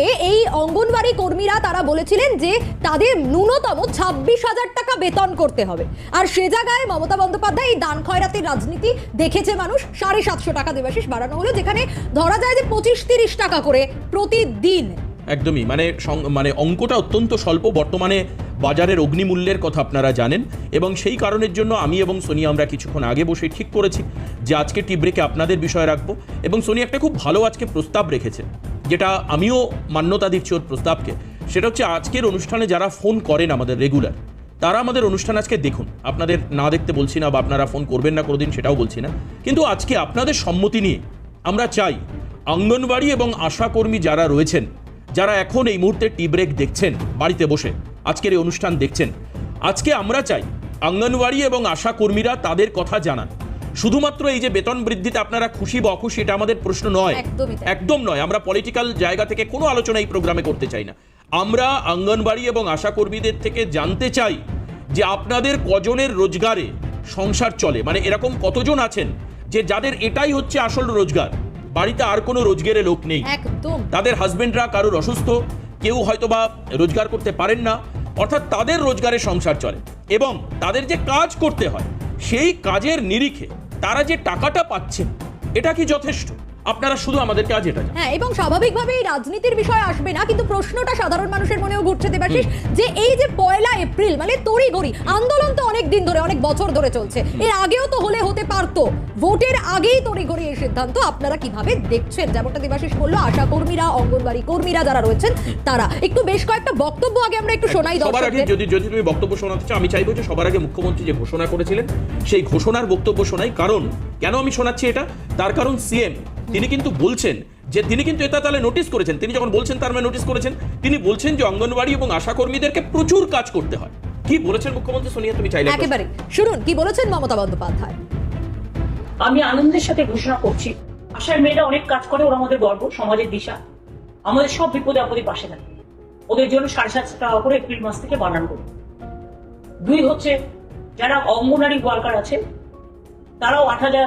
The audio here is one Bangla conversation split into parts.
আগে এই অঙ্গনবাড়ি কর্মীরা তারা বলেছিলেন যে তাদের ন্যূনতম ছাব্বিশ হাজার টাকা বেতন করতে হবে। আর সে জায়গায় মমতা বন্দ্যোপাধ্যায় এই দান খয়রাতির রাজনীতি দেখেছে মানুষ। সাড়ে সাতশো টাকা দেবাশিস বাড়ানো হলো, যেখানে ধরা যায় যে পঁচিশ তিরিশ টাকা করে প্রতিদিন। একদমই মানে মানে অঙ্কটা অত্যন্ত স্বল্প। বর্তমানে বাজারের অগ্নিমূল্যের কথা আপনারা জানেন এবং সেই কারণের জন্য আমি এবং সোনিয়া আমরা কিছুক্ষণ আগে বসে ঠিক করেছি যে আজকে টি ব্রেকে আপনাদের বিষয় রাখব। এবং সোনি একটা খুব ভালো আজকে প্রস্তাব রেখেছে। যেটা আমিও মান্যতা দিচ্ছি ওর প্রস্তাবকে, সেটা হচ্ছে আজকের অনুষ্ঠানে যারা ফোন করেন আমাদের রেগুলার, তারা আমাদের অনুষ্ঠান আজকে দেখুন। আপনাদের না দেখতে বলছি না বা আপনারা ফোন করবেন না কোনোদিন সেটাও বলছি না। কিন্তু আজকে আপনাদের সম্মতি নিয়ে আমরা চাই অঙ্গনবাড়ি এবং আশাকর্মী যারা রয়েছেন, যারা এখন এই মুহূর্তে টি ব্রেক দেখছেন বাড়িতে বসে, আজকের এই অনুষ্ঠান দেখছেন, আজকে আমরা চাই অঙ্গনওয়াড়ি এবং আশাকর্মীরা তাদের কথা জানান। শুধুমাত্র এই যে বেতন বৃদ্ধিতে আপনারা খুশি বা অখুশি এটা আমাদের প্রশ্ন নয়। একদম নয়। আমরা পলিটিক্যাল জায়গা থেকে কোনো আলোচনা এই প্রোগ্রামে করতে চাই না। আমরা অঙ্গনবাড়ি এবং আশা কর্মীদের থেকে জানতে চাই যে আপনাদের কজনের রোজগারে সংসার চলে। মানে এরকম কতজন আছেন যে যাদের এটাই হচ্ছে আসল রোজগার? বাড়িতে আর কোনো রোজগারে লোক নেই। একদম। তাদের হাজবেন্ডরা কারোর অসুস্থ কেউ হয়তোবা রোজগার করতে পারেন না অর্থাৎ তাদের রোজগারে সংসার চলে। এবং তাদের যে কাজ করতে হয় সেই কাজের নিরিখে তারা যে টাকাটা পাচ্ছেন এটা কি যথেষ্ট? আপনারা শুধু আমাদের আজ এটা হ্যাঁ এবং স্বাভাবিকভাবে এই রাজনীতির বিষয় আসবে না কিন্তু প্রশ্নটা সাধারণ মানুষের মনেও ঘুরছে দেবাশিস যে এই যে পয়লা এপ্রিল মানে তড়িঘড়ি আন্দোলন তো অনেক দিন ধরে অনেক বছর ধরে চলছে। এর আগেও তো হলে হতে পারতো। ভোটের আগেই তড়িঘড়ি এই সিদ্ধান্ত। আপনারা কীভাবে দেখছেন? যেমনটা দেবাশিস বলল আশা কর্মীরা অঙ্গনবাড়ি কর্মীরা যারা রয়েছেন তারা। একটু বেশ কয়েকটা বক্তব্য আগে আমরা একটু শোনাই সবার আগে যদি যদি তুমি বক্তব্য শোনাতে চাও আমি চাইব যে সবার আগে মুখ্যমন্ত্রী যে ঘোষণা করেছিলেন সেই ঘোষণার বক্তব্য শোনাই। কারণ কেন আমি শোনাচ্ছি এটা? তার কারণ সিএম। তিনি কিন্তু বলছেন যে তিনি কিন্তু এটা তাহলে নোটিস করেছেন। তিনি যখন বলছেন তার মানে নোটিস করেছেন তিনি বলছেন যে অঙ্গনবাড়ি এবং আশা কর্মীদেরকে প্রচুর কাজ করতে হয়। কি বলেছেন মুখ্যমন্ত্রী? সোনিয়া তুমি চাইলে একেবারে শুনুন কি বলেছেন মমতা বন্দ্যোপাধ্যায়? আমি আনন্দের সাথে ঘোষণা করছি আশার মেয়েরা অনেক কাজ করে ওরা আমাদের গর্ব সমাজের দিশা। আমাদের সব বিপদে আপদে পাশে থাকে। ওদের জন্য সাড়ে সাতশো টাকা করে এপ্রিল মাস থেকে বানান করি দুই হচ্ছে যারা অঙ্গনারী ওয়ার্কার আছে তারাও আট হাজার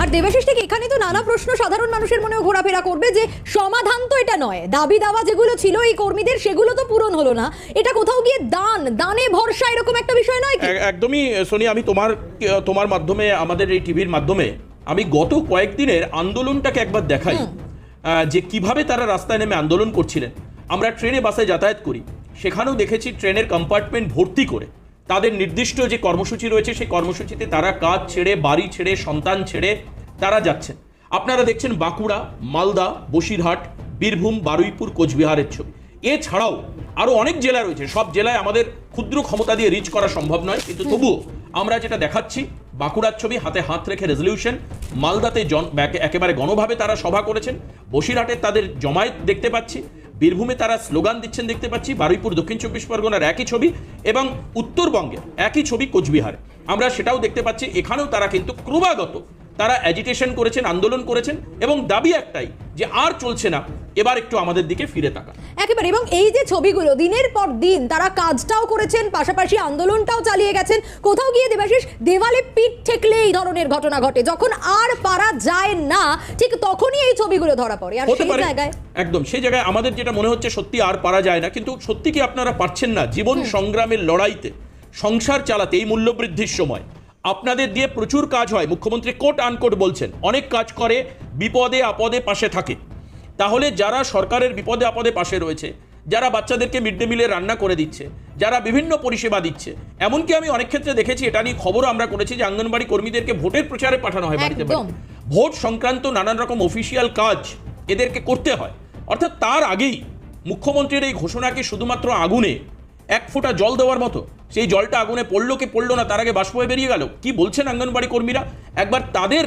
আর দেবাশিস ঠিক এখানে তো নানা প্রশ্ন সাধারণ মানুষের মনেও ঘোরাফেরা করবে যে সমাধান তো এটা নয়। দাবি দাওয়া যেগুলো ছিল এই কর্মীদের সেগুলো তো পূরণ হলো না। এটা কোথাও গিয়ে দান দানে ভরসা এরকম একটা বিষয় নয় একদমই সোনি আমি তোমার তোমার মাধ্যমে আমাদের এই টিভির মাধ্যমে আমি গত কয়েকদিনের আন্দোলনটাকে একবার দেখাই। যে কীভাবে তারা রাস্তায় নেমে আন্দোলন করছিলেন। আমরা ট্রেনে বাসে যাতায়াত করি। সেখানেও দেখেছি ট্রেনের কম্পার্টমেন্ট ভর্তি করে। তাদের নির্দিষ্ট যে কর্মসূচি রয়েছে সেই কর্মসূচিতে তারা কাজ ছেড়ে বাড়ি ছেড়ে সন্তান ছেড়ে তারা যাচ্ছেন। আপনারা দেখছেন বাঁকুড়া মালদা বসিরহাট বীরভূম বারুইপুর কোচবিহারের ছবি। এছাড়াও আরও অনেক জেলা রয়েছে। সব জেলায় আমাদের ক্ষুদ্র ক্ষমতা দিয়ে রিচ করা সম্ভব নয়। কিন্তু তবুও আমরা যেটা দেখাচ্ছি বাঁকুড়ার ছবি হাতে হাত রেখে রেজলিউশন মালদাতে জন একে- একেবারে গণভাবে তারা সভা করেছেন। বসিরহাটে তাদের জমায়েত দেখতে পাচ্ছি। বীরভূমে তারা স্লোগান দিচ্ছেন, দেখতে পাচ্ছি। বারুইপুর দক্ষিণ চব্বিশ পরগনার একই ছবি এবং উত্তরবঙ্গের একই ছবি কোচবিহারে। আমরা সেটাও দেখতে পাচ্ছি। এখানেও তারা কিন্তু ক্রমাগত তারা অ্যাজিটেশন করেছেন আন্দোলন করেছেন এবং দাবি একটাই যে আর চলছে না এবার একটু আমাদের দিকে ফিরে তাকা একেবারে এবং এই যে ছবিগুলো দিনের পর দিন তারা কাজটাও করেছেন পাশাপাশি আন্দোলনটাও চালিয়ে গেছেন। কোথাও গিয়ে দেবাশিস দেওয়ালে পিঠ ঠেকলে এই ধরনের ঘটনা ঘটে। যখন আর পারা যায় না ঠিক তখনই এই ছবিগুলো ধরা পড়ে। আর সেই জায়গায় একদম সেই জায়গায় আমাদের যেটা মনে হচ্ছে সত্যি আর পারা যায় না কিন্তু সত্যি কি আপনারা পারছেন না? জীবন সংগ্রামের লড়াইতে সংসার চালাতে এই মূল্যবৃদ্ধির সময়। আপনাদের দিয়ে প্রচুর কাজ হয়। মুখ্যমন্ত্রী কোট আনকোট বলছেন অনেক কাজ করে বিপদে আপদে পাশে থাকে। তাহলে যারা সরকারের বিপদে আপদে পাশে রয়েছে যারা বাচ্চাদেরকে মিড ডে মিলে রান্না করে দিচ্ছে যারা বিভিন্ন পরিষেবা দিচ্ছে এমনকি আমি অনেক ক্ষেত্রে দেখেছি এটা নিয়ে খবরও আমরা করেছি যে আঙ্গনবাড়ি কর্মীদেরকে ভোটের প্রচারে পাঠানো হয় বাড়িতে বাড়িতে। ভোট সংক্রান্ত নানান রকম অফিসিয়াল কাজ এদেরকে করতে হয়। অর্থাৎ তার আগেই মুখ্যমন্ত্রীর এই ঘোষণাকে শুধুমাত্র আগুনে এক ফোঁটা জল দেওয়ার মতো সেই জলটা আগুনে পড়ল কি পড়ল না তার আগে বাষ্প হয়ে বেরিয়ে গেল? কি বলছেন অঙ্গনবাড়ি কর্মীরা? একবার তাদের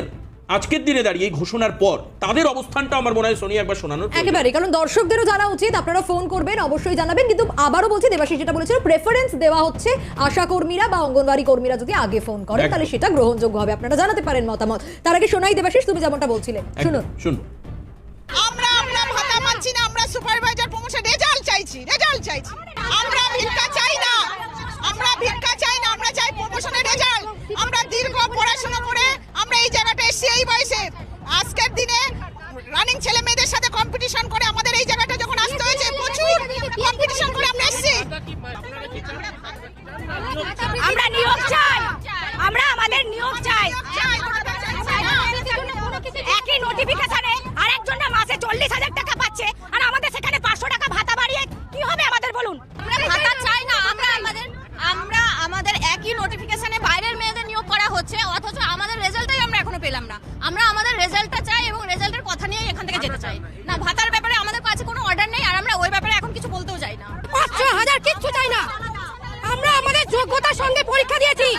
আজকের দিনে দাঁড়িয়ে এই ঘোষণার পর তাদের অবস্থানটা আমার মনে হয় সোনিয়া একবার শোনানোর প্রয়োজন। একেবারে কারণ দর্শকদেরও জানা উচিত আপনারা ফোন করবেন অবশ্যই জানাবেন কিন্তু আবারও বলছি দেবাশিস যেটা বলেছিল প্রেফারেন্স দেওয়া হচ্ছে আশা কর্মীরা বা অঙ্গনওয়াড়ি কর্মীরা যদি আগে ফোন করেন তাহলে সেটা গ্রহণযোগ্য হবে। আপনারা জানাতে পারেন মতামত। তার আগে শোনাই দেবাশিস তুমি যেমনটা বলছিলে। শুনুন। শুনুন। আমরা আমরা ভাতা মানছি না আমরা সুপারভাইজার প্রমোশন রেজাল্ট চাইছি রেজাল্ট চাইছি। আমরা ভিক্ষা চাই না। ভিক্ষা চাই না আমরা চাই প্রমোশনের রেজাল্ট। আমরা দীর্ঘ পড়াশোনা করে আমরা এই জায়গাটা এসেছি এই বয়সে। আজকের দিনে রানিং ছেলে মেয়েদের সাথে কম্পিটিশন করে আমাদের এই জায়গাটা যখন আসতে হয়েছে প্রচুর কম্পিটিশন করে আমরা এসেছি। আমরা নিয়োগ চাই। আমরা আমাদের নিয়োগ চাই। একই নোটিফিকেশনে আরেকজনটা মাসে চল্লিশ হাজার টাকা চাই না ভাতার ব্যাপারে আমাদের কাছে কোনো অর্ডার নেই আর আমরা ওই ব্যাপারে এখন কিছু বলতেও চাই না। পাঁচশো হাজার কিচ্ছু চাই না। আমরা আমাদের যোগ্যতার সঙ্গে পরীক্ষা দিয়েছি।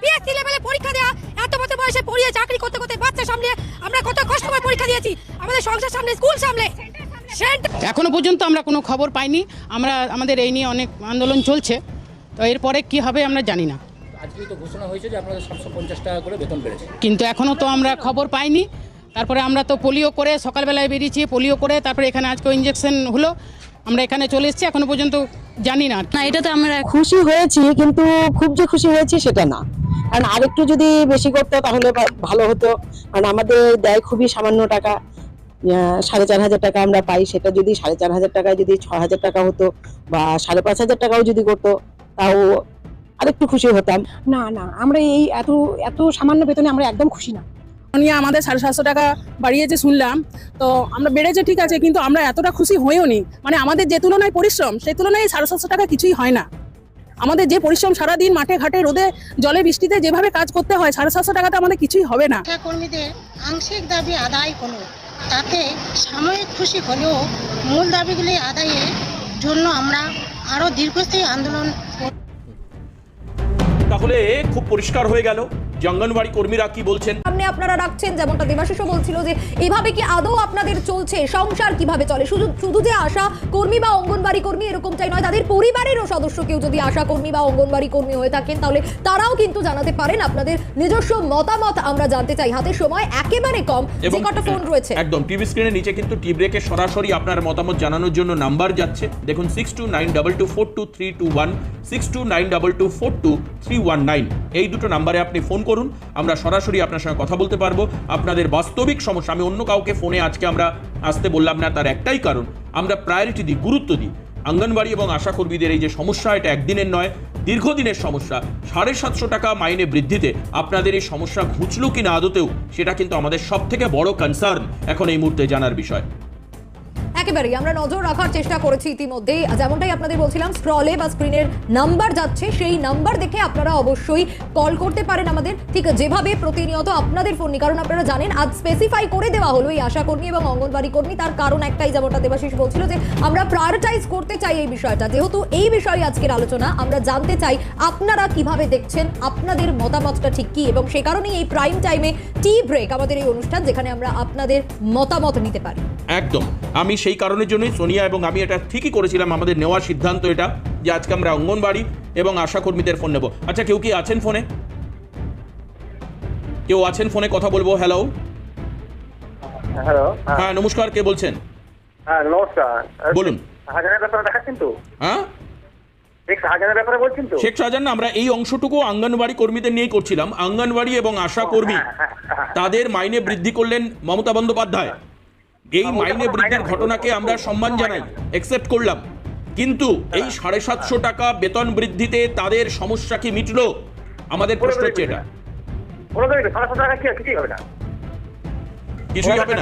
পিএসসি লেভেলে পরীক্ষা দেওয়া এত বছর বয়সে পড়িয়ে চাকরি করতে করতে বাচ্চা সামলে আমরা কত কষ্ট করে পরীক্ষা দিয়েছি। আমাদের সংসার সামনে স্কুল সামলে। সেন্ট এখনও পর্যন্ত আমরা কোনো খবর পাইনি। আমরা আমাদের এই নিয়ে অনেক আন্দোলন চলছে। তো এরপরে কি হবে আমরা জানি না। আজকেই তো ঘোষণা হয়েছে যে আপনাদের সাতশো পঞ্চাশ টাকা করে বেতন বেড়েছে। কিন্তু এখনও তো আমরা খবর পাইনি। তারপরে আমরা তো পোলিও করে সকালবেলায় বেরিয়েছি পোলিও করে তারপরে এখানে আজকে ইঞ্জেকশন হলো। আমরা এখানে চলে এসেছি এখনও পর্যন্ত জানি না না এটা তো আমরা খুশি হয়েছি কিন্তু খুব যে খুশি হয়েছি সেটা না। কারণ আরেকটু যদি বেশি করতো তাহলে ভালো হতো। কারণ আমাদের দেয় খুবই সামান্য টাকা সাড়ে চার হাজার টাকা আমরা পাই। সেটা যদি সাড়ে চার হাজার টাকায় যদি ছ হাজার টাকা হতো বা সাড়ে পাঁচ হাজার টাকাও যদি করতো তাও আরেকটু খুশি হতাম। না না আমরা এই এত এত সামান্য বেতনে আমরা একদম খুশি না। নিয়ে আমাদের সাড়ে সাতশো টাকা বাড়িয়েছে শুনলাম। তো আমরা বেড়েছে ঠিক আছে কিন্তু আমরা এতটা খুশি হয়েও নি মানে আমাদের যে তুলনায় পরিশ্রম সেই তুলনায় সাড়ে সাতশো টাকা কিছুই হয় না। আমাদের যে পরিশ্রম সারাদিন মাঠে ঘাটে রোদে জলে বৃষ্টিতে যেভাবে কাজ করতে হয় সাড়ে সাতশো টাকাতে আমাদের কিছুই হবে না। কর্মীদের আংশিক দাবি আদায় হলো। তাতে সাময়িক খুশি হলেও মূল দাবিগুলি আদায়ের জন্য আমরা আরও দীর্ঘস্থায়ী আন্দোলন তাহলে খুব পরিষ্কার হয়ে গেল। যে অঙ্গনবাড়ি কর্মীরা কি বলছেন? সামনে আপনারা রাখছেন যেমনটা দেবাশিসও বলছিল যে এইভাবে কি আদৌ আপনাদের চলছে? সংসার কীভাবে চলে? শুধু শুধু যে আশা কর্মী বা অঙ্গনবাড়ি কর্মী এরকমটাই নয় তাদের পরিবারেরও সদস্য কেউ যদি আশা কর্মী বা অঙ্গনবাড়ি কর্মী হয়ে থাকেন তাহলে তারাও কিন্তু জানাতে পারেন আপনাদের নিজস্ব মতামত আমরা জানতে চাই। হাতে সময় একেবারে কম যে কটা ফোন রয়েছে। একদম টিভি স্ক্রিনের নিচে কিন্তু টি ব্রেকে সরাসরি আপনার মতামত জানানোর জন্য নাম্বার যাচ্ছে। দেখুন six two nine double two four two three two one six two nine double two four two three one nine এই দুটো নাম্বারে আপনি ফোন করুন আমরা সরাসরি আপনার সঙ্গে কথা বলতে পারব। আপনাদের বাস্তবিক সমস্যা, আমি অন্য কাউকে ফোনে আজকে আমরা আসতে বললাম না, তার একটাই কারণ, আমরা প্রায়োরিটি দিই, গুরুত্ব দিই। আঙ্গনবাড়ি এবং আশাকর্মীদের এই যে সমস্যা, এটা একদিনের নয়, দীর্ঘদিনের সমস্যা। সাড়ে সাতশো টাকা মাইনে বৃদ্ধিতে আপনাদের এই সমস্যা ঘুচলো কি না আদতেও, সেটা কিন্তু আমাদের সব থেকে বড় কনসার্ন এখন এই মুহূর্তে জানার বিষয়। একেবারেই আমরা নজর রাখার চেষ্টা করেছি ইতিমধ্যেই। যেমনটাই আপনাদের বলছিলাম স্ক্রলে বা স্ক্রিনের নাম্বার যাচ্ছে, সেই নাম্বার দেখে আপনারা অবশ্যই কল করতে পারেন আমাদের। ঠিক যেভাবে প্রতিনিয়ত আপনাদের ফোন কারণ আপনারা জানেন, আজ স্পেসিফাই করে দেওয়া হলো এই আশা কর্মী এবং অঙ্গনবাড়ি কর্মী, তার কারণ একটাই যেমনটা দেবাশিস বলছিল যে, আমরা প্রায়োরিটাইজ করতে চাই এই বিষয়টা। যেহেতু এই বিষয়ে আজকের আলোচনা, আমরা জানতে চাই আপনারা কীভাবে দেখছেন, আপনাদের মতামতটা ঠিক কি? এবং সে কারণেই এই প্রাইম টাইমে টি ব্রেক আমাদের এই অনুষ্ঠান, যেখানে আমরা আপনাদের মতামত নিতে পারি। একদম। আমি সেই কারণের জন্যই সোনিয়া এবং আমি এটা ঠিকই করেছিলাম আমাদের নেওয়ার সিদ্ধান্ত এটা যে আজকে আমরা অঙ্গনবাড়ি এবং আশা কর্মীদের ফোন নেব। আচ্ছা কেউ কি আছেন ফোনে? কেউ আছেন ফোনে কথা বলব? হ্যালো হ্যালো হ্যাঁ। হ্যাঁ নমস্কার কে বলছেন? হ্যাঁ নমস্কার। বলুন। হাজারের ব্যাপারে দেখাচ্ছেন তো হ্যাঁ? শেখ শাহজাহান আমরা এই অংশটুকু আঙ্গনবাড়ি কর্মীদের নিয়েই করছিলাম। আঙ্গনবাড়ি এবং আশা কর্মী তাদের মাইনে বৃদ্ধি করলেন মমতা বন্দ্যোপাধ্যায়। এই মাইনে বৃদ্ধির ঘটনাকে আমরা সম্মান জানাই একসেপ্ট করলাম। কিন্তু এই সাড়ে সাতশো টাকা বেতন বৃদ্ধিতে তাদের সমস্যা কি মিটলো? আমাদের প্রশ্ন হচ্ছে এটা। কিছুই হবে না।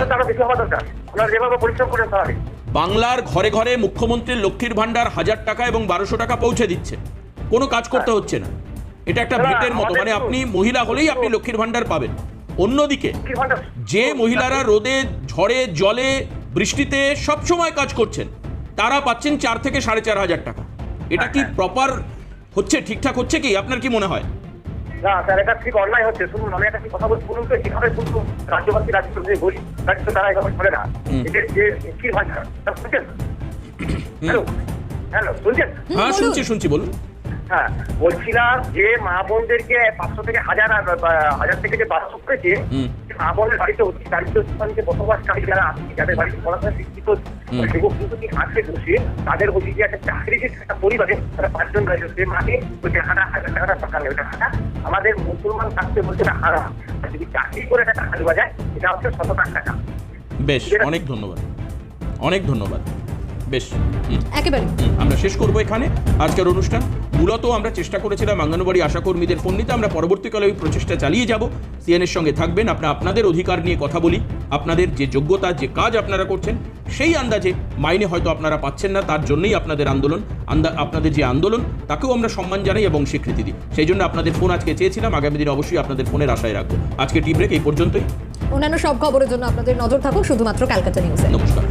বাংলার ঘরে ঘরে মুখ্যমন্ত্রীর লক্ষ্মীর ভান্ডার হাজার টাকা এবং বারোশো টাকা পৌঁছে দিচ্ছে। কোনো কাজ করতে হচ্ছে না। এটা একটা ভেটের মতো। মানে আপনি মহিলা হলেই আপনি লক্ষ্মীর ভান্ডার পাবেন। অন্যদিকে যে মহিলারা রোদে ঝড়ে জলে বৃষ্টিতে সব সময় কাজ করছেন তারা পাচ্ছেন চার থেকে সাড়ে চার হাজার টাকা। এটা কি প্রপার হচ্ছে ঠিকঠাক হচ্ছে কি? আপনার কি মনে হয়? না স্যার এটা ঠিক অন্যায় হচ্ছে। শুনুন আমি একটা কথা বলছি বলুন তো শুনতো রাজ্যবাসী রাজ্য বলি রাজ্য তারা এভাবে না। যে কি ভাষা শুনছেন? হ্যালো? হ্যালো শুনছেন? হ্যাঁ শুনছি শুনছি বলুন। হ্যাঁ বলছিলাম যে মা বোনদেরকে পাঁচশো থেকে হাজার হাজার থেকে যে বারোশো করেছে মা বোনের বাড়িতে অতি দারিদ্র স্থানীয় বসবাসকারী যারা আছে যাদের বাড়িতে পড়াশোনা শিক্ষিত। যুবক যুবতী আছে বসে তাদের বলছি যে একটা চাকরি যে একটা পরিবারে তারা পাঁচজন রয়েছে সে মাকে ওই টাকাটা হাজার টাকাটা টাকা নেই টাকাটা আমাদের মুসলমান থাকতে বলছে না হারাম। আর যদি চাকরি করে একটা টাকা দেওয়া যায় এটা হচ্ছে শত টাকা। বেশ অনেক ধন্যবাদ। অনেক ধন্যবাদ। বেশ একেবারে। আমরা শেষ করব এখানে। আজকের অনুষ্ঠান। মূলত আমরা চেষ্টা করেছিলাম আঙ্গনবাড়ি আশাকর্মীদের ফোন নিতে আমরা পরবর্তীকালে ওই প্রচেষ্টা চালিয়ে যাব। সিএনের সঙ্গে থাকবেন। আপনারা আপনাদের অধিকার নিয়ে কথা বলি। আপনাদের যে যোগ্যতা যে কাজ আপনারা করছেন সেই আন্দাজে মাইনে হয়তো আপনারা পাচ্ছেন না। তার জন্যই আপনাদের আন্দোলন। আন্দা- আপনাদের যে আন্দোলন তাকেও আমরা সম্মান জানাই এবং স্বীকৃতি দিই। সেই জন্য আপনাদের ফোন আজকে চেয়েছিলাম। আগামী দিনে অবশ্যই আপনাদের ফোনের আশায় রাখব। আজকে টি ব্রেক এই পর্যন্তই। অন্যান্য সব খবরের জন্য আপনাদের নজর থাকুক। শুধুমাত্র ক্যালকাটা নিউজে। নমস্কার।